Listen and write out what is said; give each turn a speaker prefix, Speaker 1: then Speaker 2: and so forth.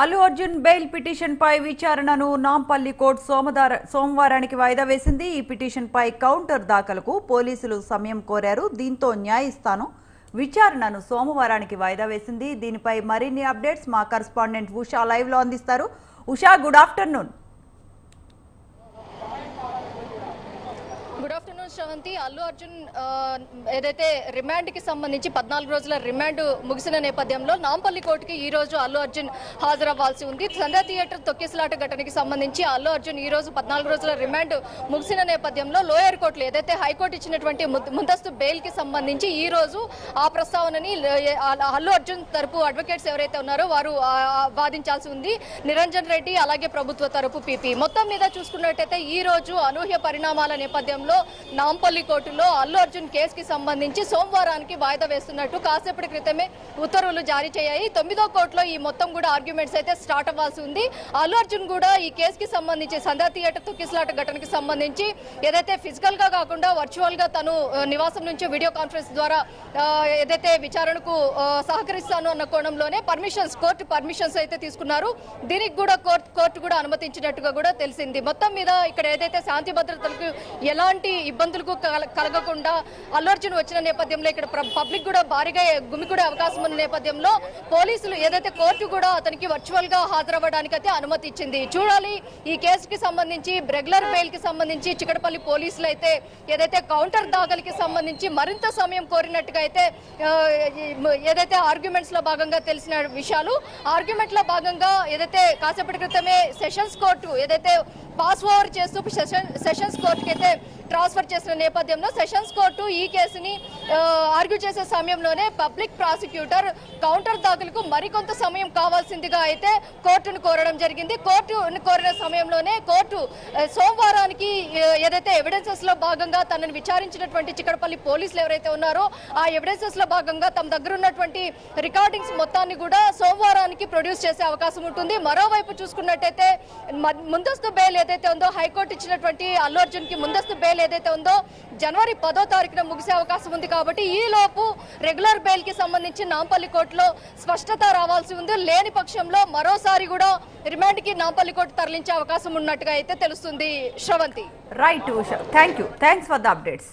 Speaker 1: Allu Arjun bail పిటిషన్పై విచారణను Nampally court సోమవార సోమవారానికి వాయిదా వేసింది. ఈ పిటిషన్పై కౌంటర్ దాఖలకు పోలీసులు సమయం కోరారు. దీంతో న్యాయస్థానం విచారణను సోమవారానికి వాయిదా వేసింది. దీనిపై మరిన్ని అప్డేట్స్ మా కరస్పాండెంట్ ఉషా లైవ్లో అందిస్తారు. Usha good afternoon
Speaker 2: good afternoon Sravanthi. Allu Arjun ఏదైతే రిమాండ్కి సంబంధించి పద్నాలుగు రోజుల రిమాండ్ ముగిసిన నేపథ్యంలో నాంపల్లి కోర్టుకి ఈ రోజు అల్లు అర్జున్ హాజరవ్వాల్సి ఉంది. సంధ్యా థియేటర్ తొక్కిసలాట ఘటనకి సంబంధించి అల్లు అర్జున్ ఈ రోజు పద్నాలుగు రోజుల రిమాండ్ ముగిసిన నేపథ్యంలో లోయర్ కోర్టులు ఏదైతే హైకోర్టు ఇచ్చినటువంటి ముందస్తు బెయిల్కి సంబంధించి ఈ రోజు ఆ ప్రస్తావనని అల్లు అర్జున్ తరపు అడ్వకేట్స్ ఎవరైతే ఉన్నారో వారు వాదించాల్సి ఉంది. నిరంజన్ రెడ్డి అలాగే ప్రభుత్వ తరపు పీపీ. మొత్తం మీద చూసుకున్నట్టయితే ఈ రోజు అనూహ్య పరిణామాల నేపథ్యంలో నాంపల్లి కోర్టులో అల్లు అర్జున్ కేసుకి సంబంధించి సోమవారానికి వాయిదా వేస్తున్నట్టు కాసేపటి క్రితమే ఉత్తర్వులు జారీ చేయాయి. తొమ్మిదో కోర్టులో ఈ మొత్తం కూడా ఆర్గ్యుమెంట్స్ అయితే స్టార్ట్ అవ్వాల్సి ఉంది. అల్లు అర్జున్ కూడా ఈ కేసుకి సంబంధించి సంధ్యా థియేటర్ తొక్కిసలాట ఘటనకి సంబంధించి ఏదైతే ఫిజికల్గా కాకుండా వర్చువల్గా తను నివాసం నుంచి వీడియో కాన్ఫరెన్స్ ద్వారా ఏదైతే విచారణకు సహకరిస్తాను అన్న కోణంలోనే పర్మిషన్స్ కోర్టు పర్మిషన్స్ అయితే తీసుకున్నారు. దీనికి కూడా కోర్టు కోర్టు కూడా అనుమతించినట్టుగా కూడా తెలిసింది. మొత్తం మీద ఇక్కడ ఏదైతే శాంతి భద్రతలకు ఎలాంటి ఇబ్బందులకు కల- కలగకుండా అల్లు అర్జున్ వచ్చిన నేపథ్యంలో ఇక్కడ పబ్లిక్ కూడా భారీగా గుమికూడే అవకాశం ఉన్న నేపథ్యంలో పోలీసులు ఏదైతే కోర్టు కూడా అతనికి వర్చువల్గా హాజరవ్వడానికి అయితే అనుమతి ఇచ్చింది చూడాలి ఈ కేసుకి సంబంధించి రెగ్యులర్ బెయిల్కి సంబంధించి చికటపల్లి పోలీసులు అయితే ఏదైతే కౌంటర్ దాఖలకి సంబంధించి మరింత సమయం కోరినట్టుగా అయితే ఏదైతే ఆర్గ్యుమెంట్స్లో భాగంగా తెలిసిన విషయాలు ఆర్గ్యుమెంట్లో భాగంగా ఏదైతే కాసేపటి క్రితమే సెషన్స్ కోర్టు ఏదైతే పాస్ ఓవర్ చేస్తూ సెషన్ సెషన్స్ కోర్టుకి అయితే ట్రాన్స్ఫర్ చేసిన నేపథ్యంలో సెషన్స్ కోర్టు ఈ కేసుని ఆర్గ్యూ చేసే సమయంలోనే పబ్లిక్ ప్రాసిక్యూటర్ కౌంటర్ దాఖలకు మరికొంత సమయం కావాల్సిందిగా అయితే కోర్టును కోరడం జరిగింది. కోర్టును కోరిన సమయంలోనే కోర్టు సోమవారానికి ఏదైతే ఎవిడెన్సెస్లో భాగంగా తనను విచారించినటువంటి చిక్కడపల్లి పోలీసులు ఎవరైతే ఉన్నారో ఆ ఎవిడెన్సెస్లో భాగంగా తమ దగ్గర ఉన్నటువంటి రికార్డింగ్స్ మొత్తాన్ని కూడా సోమవారానికి ప్రొడ్యూస్ చేసే అవకాశం ఉంటుంది. మరోవైపు చూసుకున్నట్టయితే ముందస్తు బెయిల్ ఏదైతే ఉందో హైకోర్టు ఇచ్చినటువంటి అల్లు అర్జున్కి ముందస్తు బెయిల్ ఏదైతే ఉందో జనవరి పదో తారీఖున ముగిసే అవకాశం ఉంది కాబట్టి ఈ లోపు రెగ్యులర్ బెయిల్కి సంబంధించి నాంపల్లి కోర్టులో స్పష్టత రావాల్సి ఉంది. లేని పక్షంలో మరోసారి కూడా రిమాండ్కి నాంపల్లి కోర్టు తరలించే అవకాశం ఉన్నట్టుగా అయితే తెలుస్తుంది. Sravanthi.
Speaker 1: Right Usha thank you thanks for the updates